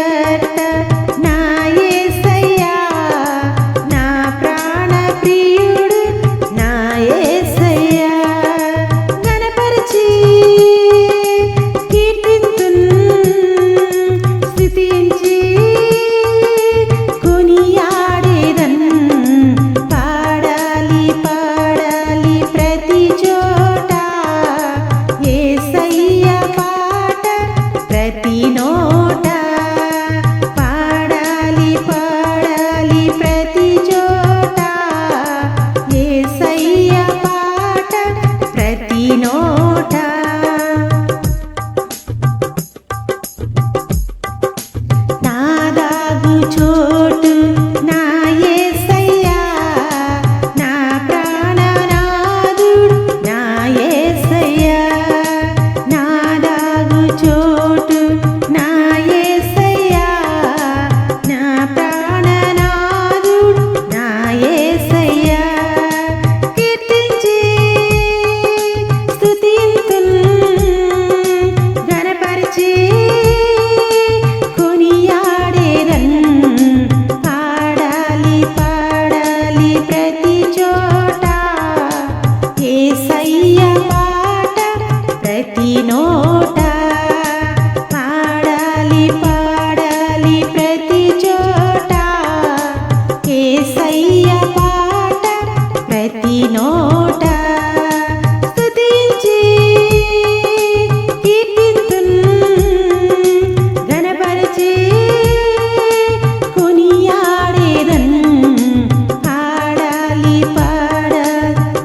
கத்த నోట స్తుతించి కీర్తితున్ గణపరిచి కొనియాడేదన్ ఆడాలి పాడ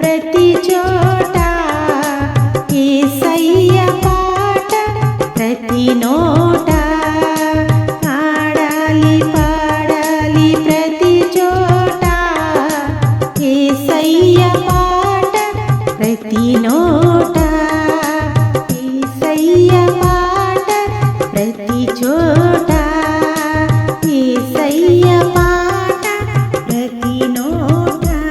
ప్రతి చోట ఏసయ్య పాట ప్రతి నోట ఆడాలి పాట तीनों